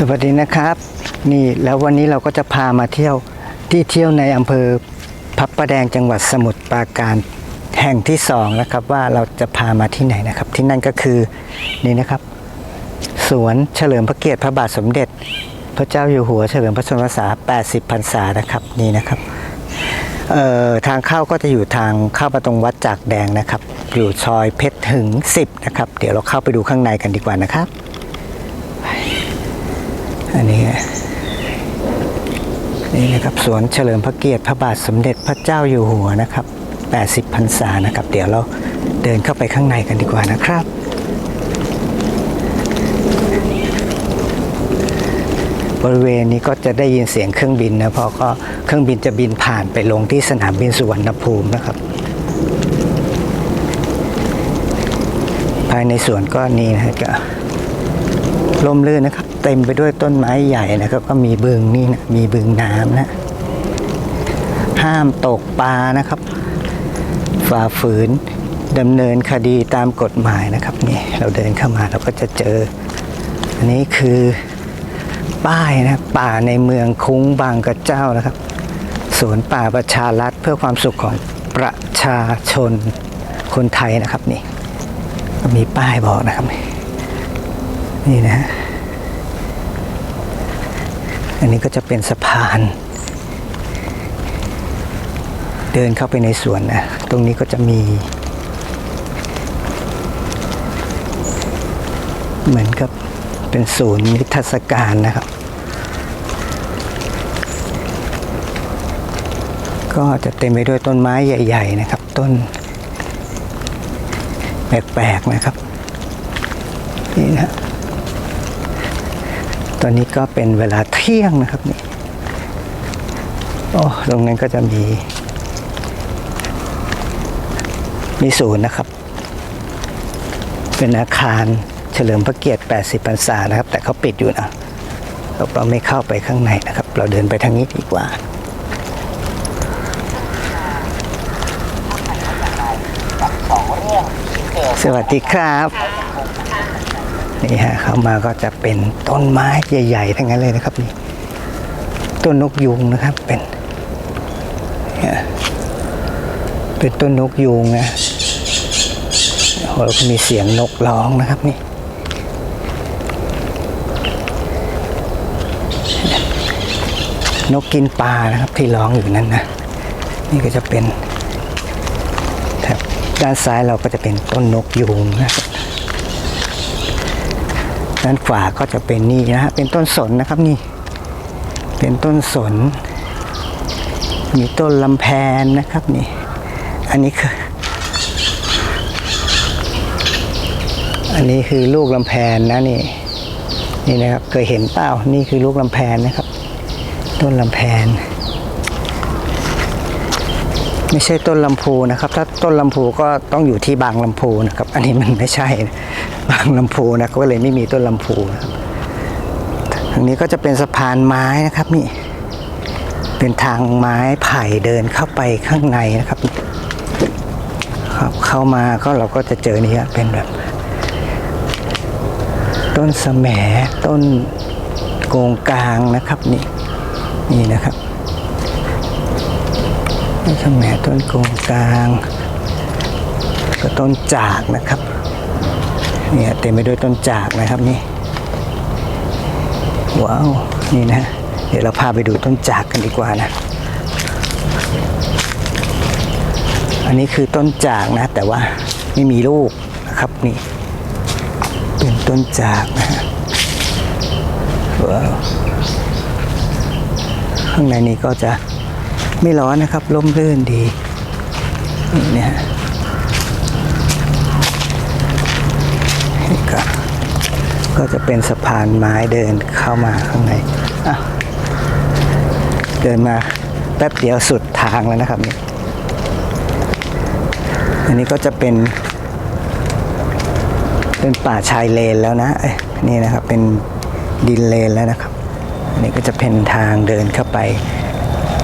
สวัสดีนะครับ นี่แล้ววันนี้เราก็จะพามาเที่ยวที่เที่ยวในอำเภอพับประแดงจังหวัดสมุทรปราการแห่งที่สองนะครับว่าเราจะพามาที่ไหนนะครับ ที่นั่นก็คือนี่นะครับ สวนเฉลิมพระเกียรติพระบาทสมเด็จ พระเจ้าอยู่หัวเฉลิมพระชนมพรรษา 80 พรรษานะครับนี่นะครับเอ่อทางเข้าก็จะอยู่ทางเข้ามาตรงวัดจากแดงนะครับอยู่ซอยเพชรถึง 10 นะครับ เดี๋ยวเราเข้าไปดูข้างในกันดีกว่านะครับ อันนี้นี่นะครับสวนเฉลิมพระเกียรติพระบาทสมเด็จพระเจ้าอยู่หัวนะครับ 80พรรษานะครับ เดี๋ยวเราเดินเข้าไปข้างในกันดีกว่านะครับบริเวณนี้ก็จะได้ยินเสียงเครื่องบินนะเพราะก็เครื่องบินจะบินผ่านไปลงที่สนามบินสุวรรณภูมินะครับ ภายในสวนก็นี่นะฮะก็ ลมลื่นนะครับ เต็มไปด้วยต้นไม้ใหญ่นะครับ ก็มีบึงนี่นะมีบึงน้ำนะ ห้ามตกปลานะครับ ฝ่าฝืนดำเนินคดีตามกฎหมายนะครับนี่เราเดินเข้ามาเราก็จะเจอ อันนี้คือป้ายนะป่าในเมืองคุ้งบางกระเจ้านะครับสวนป่าประชารัฐเพื่อความสุขของประชาชนคนไทยนะครับนี่มีป้ายบอกนะครับ นี่นะฮะอันนี้ก็จะเป็นสะพาน เดินเข้าไปในสวนนะ ตรงนี้ก็จะมี เหมือนกับเป็นศูนย์นิทรรศการนะครับ ก็จะเต็มไปด้วยต้นไม้ใหญ่ ๆ นะครับ ต้น แปลก ๆ นะครับ นี่นะ อนนี้ก็เป็นเวลาเที่ยงนะครับนี่โอ้ตรงนั้นก็จะมี มีศูนย์นะครับ เป็นอาคารเฉลิมพระเกียรติ 80พรรษานะครับ แต่เขาปิดอยู่นะเราเราไม่เข้าไปข้างในนะครับ เราเดินไปทางนี้ดีกว่าสวัสดีครับ นี่ฮะเข้ามาก็จะเป็นต้นไม้ใหญ่ๆทั้งนั้นเลยนะครับนี่ต้นนกยูงนะครับเป็นเป็นต้นนกยูงนะโอ้ก็มีเสียงนกร้องนะครับนี่นกกินปลานะครับที่ร้องอยู่นั้นนะนี่ก็จะเป็นด้านซ้ายเราก็จะเป็นต้นนกยูงนะครับ ด้านขวาก็จะเป็นนี่นะฮะเป็นต้นสนนะครับนี่ เป็นต้นสน มีต้นลำแพนนะครับนี่ อันนี้คือ อันนี้คือลูกลำแพนนะนี่นี่นะครับเคยเห็นเปล่านี่คือลูกลำแพนนะครับ ต้นลำแพน ไม่ใช่ต้นลำพูนะครับ ถ้าต้นลำพูก็ต้องอยู่ที่บางลำพูนะครับ อันนี้มันไม่ใช่นะ บางลำพูนะก็เลยไม่มีต้นลำพูนะครับทางนี้ก็จะเป็นสะพานไม้นะครับนี่เป็นทางไม้ไผ่เดินเข้าไปข้างในนะครับครับเข้ามาก็เราก็จะเจอนี่ฮะเป็นแบบ ต้นสแหมต้นโกงกลางนะครับนี่นี่นะครับต้นสแหมต้นโกงกลางก็ต้นจากนะครับ เนี่ยเต็มไปด้วยต้นจากนะครับนี่ ว้าว นี่นะ เดี๋ยวเราพาไปดูต้นจากกันดีกว่านะ อันนี้คือต้นจากนะ แต่ว่าไม่มีลูกนะครับนี่ เป็นต้นจากนะว้าวข้างในนี้ก็จะไม่ร้อนนะครับร่มรื่นดีนี่นะฮะนี่ก็ ก็จะเป็นสะพานไม้เดินเข้ามาข้างในเดินมาแป๊บเดียวสุดทางแล้วนะครับนี่อันนี้ก็จะเป็น เป็นป่าชายเลนแล้วนะเอ้นี่นะครับเป็นดินเลนแล้วนะครับ อันนี้ก็จะเป็นทางเดินเข้าไป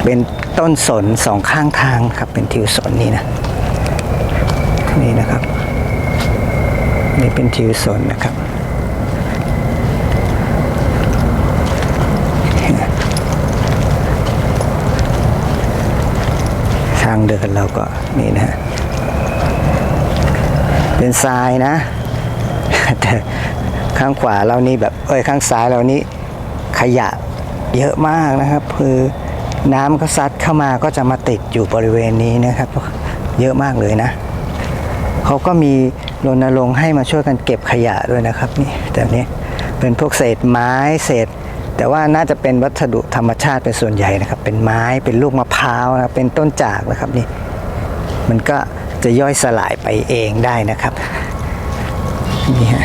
เป็นต้นสนสองข้างทางครับ เป็นทิวสนนี่นะนี่นะครับ นี่เป็นทิวสนนะครับางเดินเราก็นี่นะ เป็นทรายนะ แต่ข้างขวาเรานี่แบบเอ้ยข้างซ้ายเรานี่ขยะเยอะมากนะครับ คือน้ำก็ซัดเข้ามาก็จะมาติดอยู่บริเวณนี้นะครับ เยอะมากเลยนะเขาก็มีรณรงค์ให้มาช่วยกันเก็บขยะด้วยนะครับ นี่แต่นี้เป็นพวกเศษไม้เศษ แต่ว่าน่าจะเป็นวัสดุธรรมชาติเป็นส่วนใหญ่นะครับ เป็นไม้เป็นลูกมะพร้าวนะเป็นต้นจากนะครับนี่มันก็จะย่อยสลายไปเองได้นะครับนี่ฮะ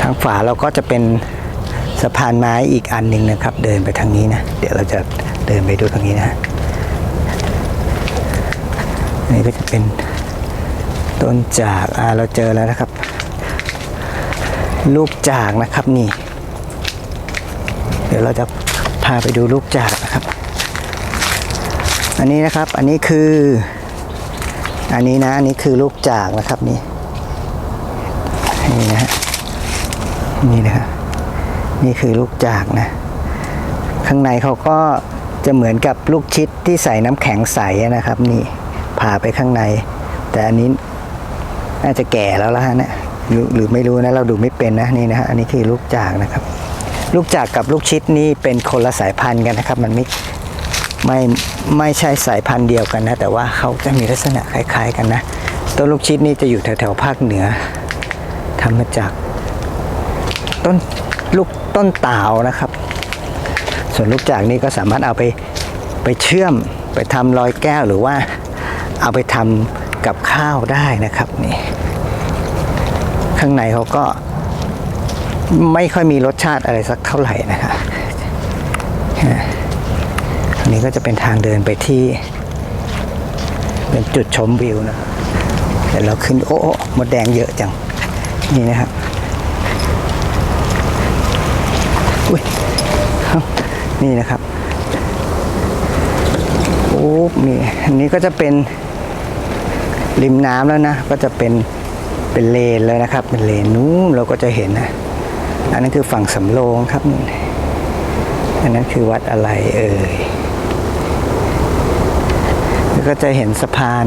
ทางฝาเราก็จะเป็นสะพานไม้อีกอันหนึ่งนะครับ เดินไปทางนี้นะ เดี๋ยวเราจะเดินไปดูทางนี้นะฮะนี่ก็จะเป็นต้นจากอ่าเราเจอแล้วนะครับ ลูกจากนะครับนี่ เดี๋ยวเราจะพาไปดูลูกจากนะครับ อันนี้นะครับอันนี้คือ อันนี้นะอันนี้คือลูกจากนะครับนี่นี่นะฮะนี่นะครับนี่คือลูกจากนะ ข้างในเขาก็จะเหมือนกับลูกชิดที่ใส่น้ำแข็งใสนะครับ นี่ผ่าไปข้างใน แต่อันนี้น่าจะแก่แล้วละฮะเนี่ย หรือไม่รู้นะเราดูไม่เป็นนะนี่นะฮะอันนี้คือลูกจากนะครับ ลูกจากกับลูกชิดนี่เป็นคนละสายพันธุ์กันนะครับ มันไม่ไม่ไม่ใช่สายพันธุ์เดียวกันนะ แต่ว่าเขาจะมีลักษณะคล้ายๆ กันนะต้นลูกชิดนี่จะอยู่แถวๆภาคเหนือทำมาจากต้นลูกต้นตาวนะครับ ส่วนลูกจากนี่ก็สามารถเอาไปไปเชื่อมไปทำรอยแก้วหรือว่าเอาไปทำกับข้าวได้นะครับนี่ ข้างในเขาก็ไม่ค่อยมีรสชาติอะไรสักเท่าไหร่นะครับอันนี้ก็จะเป็นทางเดินไปที่ เป็นจุดชมวิวนะเดี๋ยวเราขึ้นโอ้มดแดงเยอะจัง นี่นะครับอุ้ยนี่นะครับโอ้นี่อันนี้ก็จะเป็นริมน้ำแล้วนะ ก็จะเป็น เป็นเลนเลยนะครับ เป็นเลนนู้นเราก็จะเห็นนะอันนั้นคือฝั่งสำโรงครับนี่อันนั้นคือวัดอะไรเอ่ยแล้วก็จะเห็นสะพาน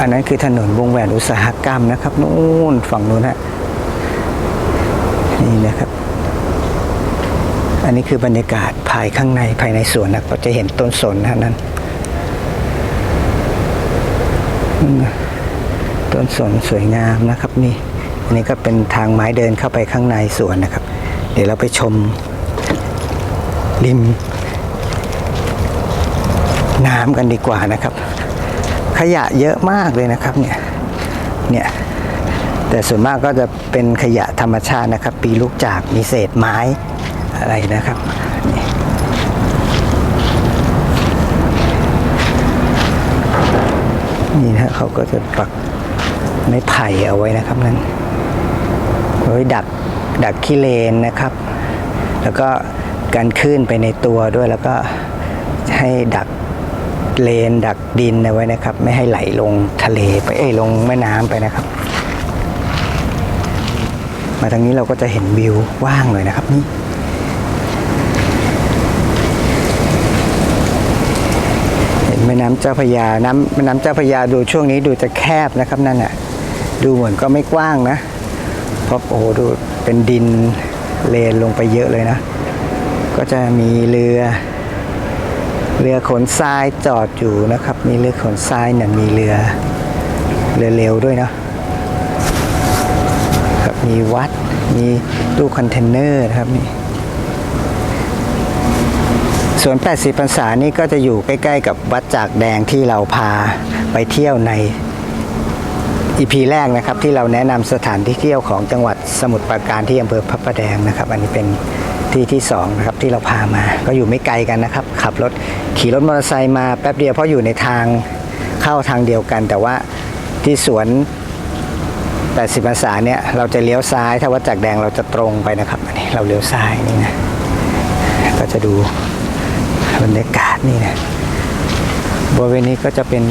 อันนั้นคือถนนวงแหวนอุตสาหกรรมนะครับนู่นฝั่งนู้นฮะนี่นะครับ อันนี้คือบรรยากาศภายข้างในภายในสวนนะก็จะเห็นต้นสนนะนั้นอืม ต้นสนสวยงามนะครับนี่อันนี้ก็เป็นทางไม้เดินเข้าไปข้างในสวนนะครับ เดี๋ยวเราไปชมริมน้ำกันดีกว่านะครับ ขยะเยอะมากเลยนะครับเนี่ยเนี่ยแต่ส่วนมากก็จะเป็นขยะธรรมชาตินะครับ ปีลูกจากมีเศษไม้อะไรนะครับนี่นี่นะเขาก็จะปัก ไม้ไผ่เอาไว้นะครับนั่นไว้ดักดักขี้เลนนะครับ แล้วก็กันขึ้นไปในตัวด้วยแล้วก็ให้ดักเลนดักดินเอาไว้นะครับ ไม่ให้ไหลลงทะเลไปเอ้ยลงแม่น้ำไปนะครับ มาทางนี้เราก็จะเห็นวิวว่างเลยนะครับนี่เห็นแม่น้ำเจ้าพยา น้ำแม่น้ำเจ้าพยาดูช่วงนี้ดูจะแคบนะครับนั่นน่ะ ดูเหมือนก็ไม่กว้างนะ เพราะโอ้โหดูเป็นดินเลนลงไปเยอะเลยนะ ก็จะมีเรือ เรือขนทรายจอดอยู่นะครับ มีเรือขนทรายเนี่ยมีเรือเรือเร็วด้วยนะครับมีวัดมีตู้คอนเทนเนอร์นะครับนี่สวน 80พรรษานี่ก็จะอยู่ใกล้ ๆ กับวัดจากแดงที่เราพาไปเที่ยวใน อีพีแรกนะครับที่เราแนะนำสถานที่เที่ยวของจังหวัดสมุทรปราการที่อำเภอพระประแดงนะครับ อันนี้เป็นที่ที่สองนะครับที่เราพามา ก็อยู่ไม่ไกลกันนะครับ ขับรถขี่รถมอเตอร์ไซค์มาแป๊บเดียวเพราะอยู่ในทางเข้าทางเดียวกัน แต่ว่าที่สวน 80พรรษาเนี่ยเราจะเลี้ยวซ้าย ถ้าวัดจากแดงเราจะตรงไปนะครับอันนี้เราเลี้ยวซ้ายนี่นะก็จะดูบรรยากาศนี่นะบริเวณนี้ก็จะเป็น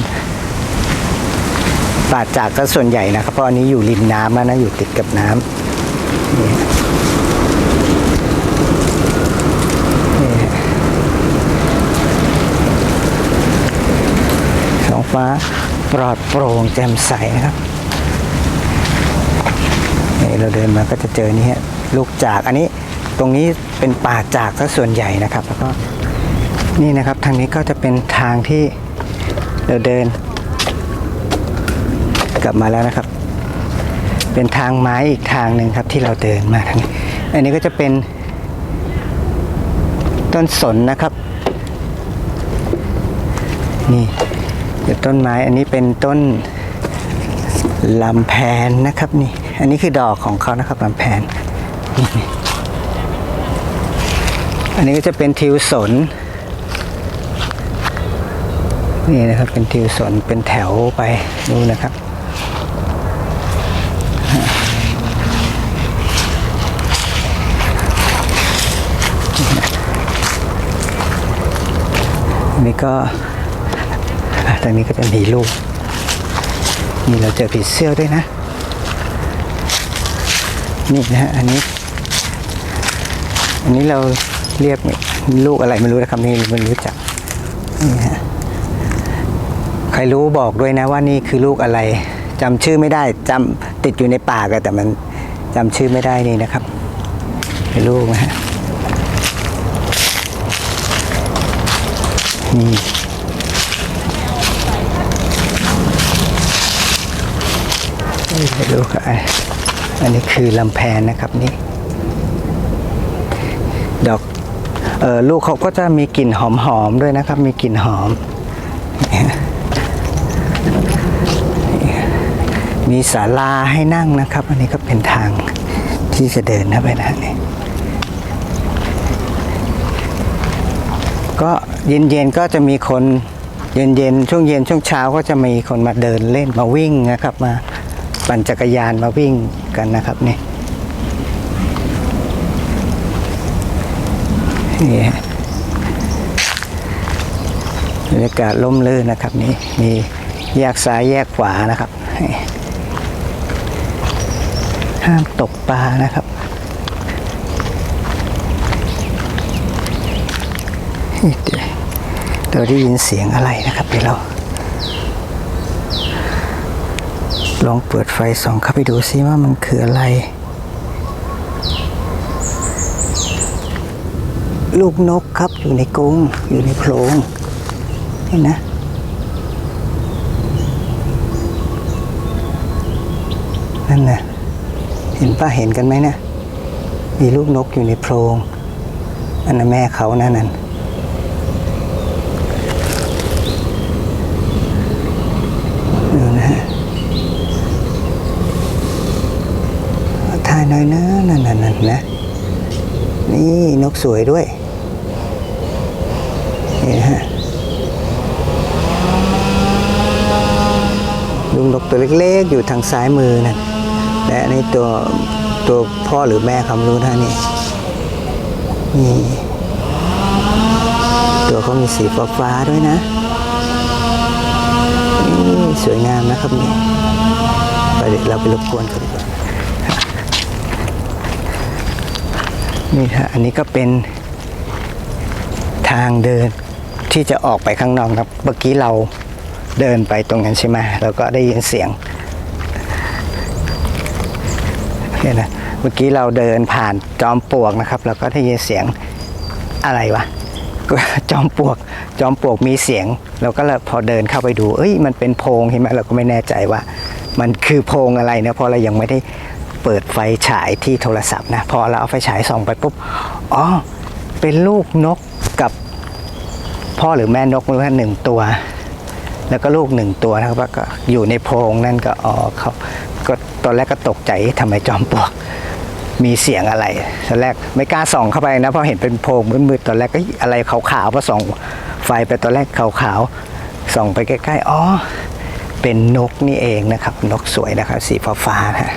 ป่าจากก็ส่วนใหญ่นะครับ เพราะอันนี้อยู่ริมน้ำนะอยู่ติดกับน้ำนี่ท้องฟ้าปลอดโปร่งแจ่มใสนะครับนี่เราเดินมาก็จะเจอนี่ลูกจากอันนี้ตรงนี้เป็นป่าจากซะส่วนใหญ่นะครับ แล้วก็นี่นะครับทางนี้ก็จะเป็นทางที่เราเดิน กลับมาแล้วนะครับ เป็นทางไม้อีกทางหนึ่งครับที่เราเดินมาทางนี้ อันนี้ก็จะเป็น ต้นสนนะครับ นี่เป็นต้นไม้อันนี้เป็นต้นลำแพนนะครับนี่ อันนี้คือดอกของเขานะครับลำแพนนี่อันนี้ก็จะเป็นทิวสน นี่นะครับเป็นทิวสนเป็นแถวไปดูนะครับ นนี้ก็ทางนี้ก็จะมีลูก นี่เราเจอผีเสื้อด้วยนะ นี่นะฮะอันนี้ อันนี้เราเรียกลูกอะไรไม่รู้นะครับนี่ไม่รู้จักนี่ฮะใครรู้บอกด้วยนะว่านี่คือลูกอะไรจำชื่อไม่ได้จำติดอยู่ในปากอะแต่มันจำชื่อไม่ได้นี่นะครับเป็นลูกนะฮะ มีดูค่ะอันนี้คือลำแพนนะครับนี่ ดอกเออลูกเขาก็จะมีกลิ่นหอมๆด้วยนะครับ มีกลิ่นหอม มีศาลาให้นั่งนะครับ อันนี้ก็เป็นทางที่จะเดินนะไปนะนี่ ก็เย็นๆก็จะมีคนเย็นๆช่วงเย็นช่วงเช้าก็จะมีคนมาเดินเล่นมาวิ่งนะครับ มาปั่นจักรยานมาวิ่งกันนะครับนี่นี่บรรยากาศร่มรื่นนะครับนี่มีแยกซ้ายแยกขวานะครับห้ามตกปลานะครับ เราได้ยินเสียงอะไรนะครับเดี๋ยวเรา ลองเปิดไฟส่องเข้าไปดูซิว่ามันคืออะไร ลูกนกครับอยู่ในกรงอยู่ในโพรงเห็นนะนั่นนะเห็นป้าเห็นกันไหมนะมีลูกนกอยู่ในโพรงอันนั้นแม่เขานั่นนั่น ดูนะฮะถ่ายหน่อยนะ นะ นี่นกสวยด้วย นี่ฮะลุงนกตัวเล็กๆ อยู่ทางซ้ายมือนั่นและนี่ตัวตัวพ่อหรือแม่คำรู้นะนี่นี่ตัวเขามีสีฟ้าๆด้วยนะนี่สวยงามนะครับนี่ไปเดี๋ยวเราไปรบกวนกว่า นี่ฮะอันนี้ก็เป็นทางเดินที่จะออกไปข้างนอกครับ เมื่อกี้เราเดินไปตรงนั้นใช่ไหมเราก็ได้ยินเสียงเนี่ยนะเมื่อกี้เราเดินผ่านจอมปลวกนะครับ เราก็ได้ยินเสียงอะไรวะจอมปลวก จอมปลวกมีเสียง เราก็เลยพอเดินเข้าไปดู เอ้ยมันเป็นโพรงใช่ไหมเราก็ไม่แน่ใจว่า มันคือโพงอะไรนะเพราะเรายังไม่ได้ เปิดไฟฉายที่โทรศัพท์นะพอเราเอาไฟฉายส่องไปปุ๊บอ๋อเป็นลูกนกกับพ่อหรือแม่นกไม่รู้ว่าหนึ่งตัว แล้วก็ลูกหนึ่งตัวนะครับก็อยู่ในโพรงนั่นก็อ๋อเขาก็ตอนแรกก็ตกใจทำไมจอมปลวกมีเสียงอะไรตอนแรกไม่กล้าส่องเข้าไปนะเพราะเห็นเป็นโพรงมืดๆตอนแรกก็อะไรขาวๆพอส่องไฟไปตอนแรกขาวๆส่องไปใกล้ๆอ๋อเป็นนกนี่เองนะครับ นกสวยนะครับ สีฟ้าๆนะ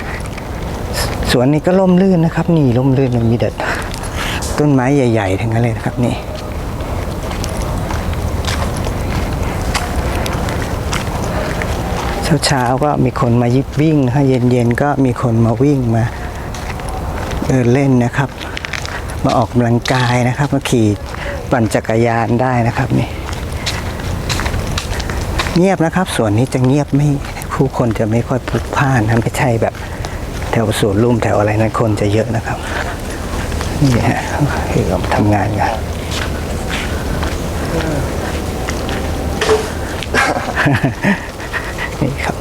สวนนี้ก็ร่มรื่นนะครับ นี่ร่มรื่นมันมีเด็ดต้นไม้ใหญ่ ๆ ทั้งนั้นเลยนะครับนี่เช้าๆก็มีคนมายิบวิ่งนะฮะเย็นๆก็มีคนมาวิ่งมาเดินเล่นนะครับ มาออกกำลังกายนะครับ มาขี่ปั่นจักรยานได้นะครับนี่เงียบนะครับส่วนนี้จะเงียบไม่ผู้คนจะไม่ค่อยพลุกพล่านนะไม่ใช่แบบ แถวสวนลุ่มแถวอะไรนั้นคนจะเยอะนะครับนี่ฮะคือเราทำงานกันนี่ครับ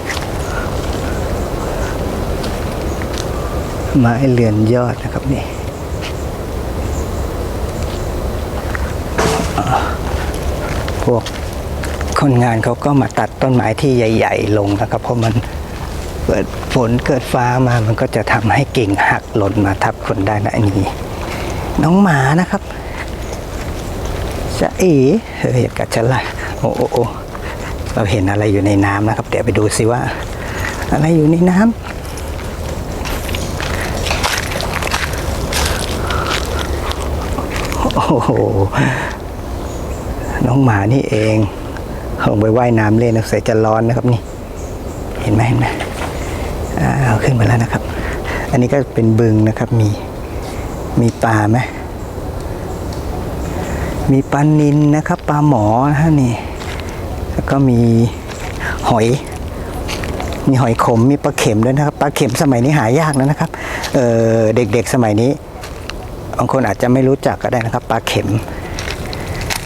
ไม้เรือนยอดนะครับนี่พวกคนงานเขาก็มาตัดต้นไม้ที่ใหญ่ ๆ ลงนะครับ เพราะมัน เกิดฝนเกิดฟ้ามามันก็จะทำให้กิ่งหักหล่นมาทับคนได้นะอันนี้ น้องหมานะครับจะเอ๋เฮ้ยกัดฉันละโอ้โอ้เราเห็นอะไรอยู่ในน้ำนะครับ เดี๋ยวไปดูสิว่า อะไรอยู่ในน้ำโอ้โหน้องหมานี่เองลงไปว่ายน้ำเล่นนะใส่จะร้อนนะครับนี่ เห็นไหมเห็นไหม เอาขึ้นมาแล้วนะครับ อันนี้ก็เป็นบึงนะครับ มีมีปลาไหมมีปลานินนะครับ ปลาหมอนะฮะนี่ แล้วก็มีหอย มีหอยขม มีปลาเข็มด้วยนะครับ ปลาเข็มสมัยนี้หายากแล้วนะครับ เออเด็กๆสมัยนี้บางคนอาจจะไม่รู้จักก็ได้นะครับ ปลาเข็ม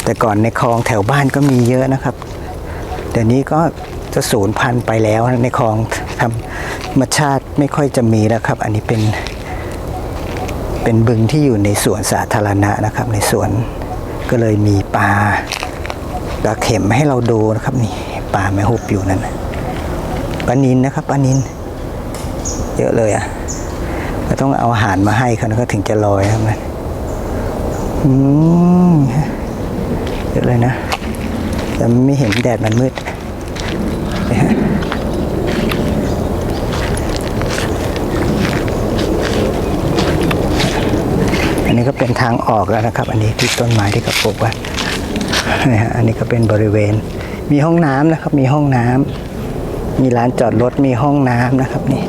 แต่ก่อนในคลองแถวบ้านก็มีเยอะนะครับ เดี๋ยวนี้ก็ จะสูญพันธุ์ไปแล้วในคลองธรรมชาติไม่ค่อยจะมีแล้วครับ อันนี้เป็น เป็นบึงที่อยู่ในสวนสาธารณะนะครับ ในสวนก็เลยมีปลาปลาเข็มให้เราดูนะครับนี่ปลาแม่หุบอยู่นั่นปลานินนะครับปลานิน เยอะเลยอะก็ต้องเอาอาหารมาให้เขาก็ถึงจะลอยครับนะอืมเยอะเลยนะแต่ไม่เห็นแดดมันมืดนี่ฮะอั นนี้ก็เป็นทางออกแล้วนะครับ อันนี้ที่ต้นไม้ที่เขาปลูกไว้นี่ฮะอันนี้ก็เป็นบริเวณ มีห้องน้ำนะครับ มีห้องน้ำมีร้านจอดรถมีห้องน้ำนะครับนี่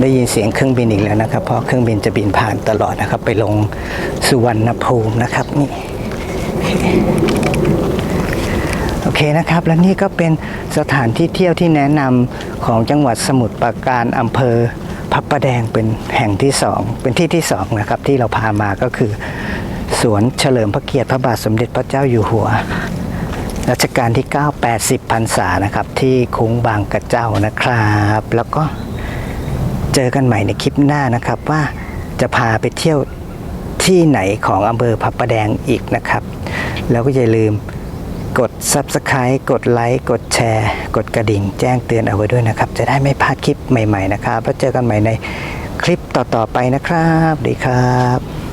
ได้ยินเสียงเครื่องบินอีกแล้วนะครับ เพราะเครื่องบินจะบินผ่านตลอดนะครับ ไปลงสุวรรณภูมินะครับนี่โอเคนะครับ และนี่ก็เป็นสถานที่เที่ยวที่แนะนำของจังหวัดสมุทรปราการอำเภอ พระประแดงเป็นแห่งที่สองเป็นที่ที่สองนะครับที่เราพามาก็คือ สวนเฉลิมพระเกียรติพระบาทสมเด็จพระเจ้าอยู่หัวรัชกาลที่ 9 80พรรษานะครับ ที่คุ้งบางกระเจ้านะครับ แล้วก็เจอกันใหม่ในคลิปหน้านะครับว่าจะพาไปเที่ยวที่ไหนของอำเภอพระประแดงอีกนะครับ แล้วก็อย่าลืม กด Subscribe กดไลค์กดแชร์ กดกระดิ่ง แจ้งเตือนเอาไว้ด้วยนะครับ จะได้ไม่พลาดคลิปใหม่ๆนะครับแล้วเจอกันใหม่ในคลิปต่อๆไปนะครับสวัสดีครับ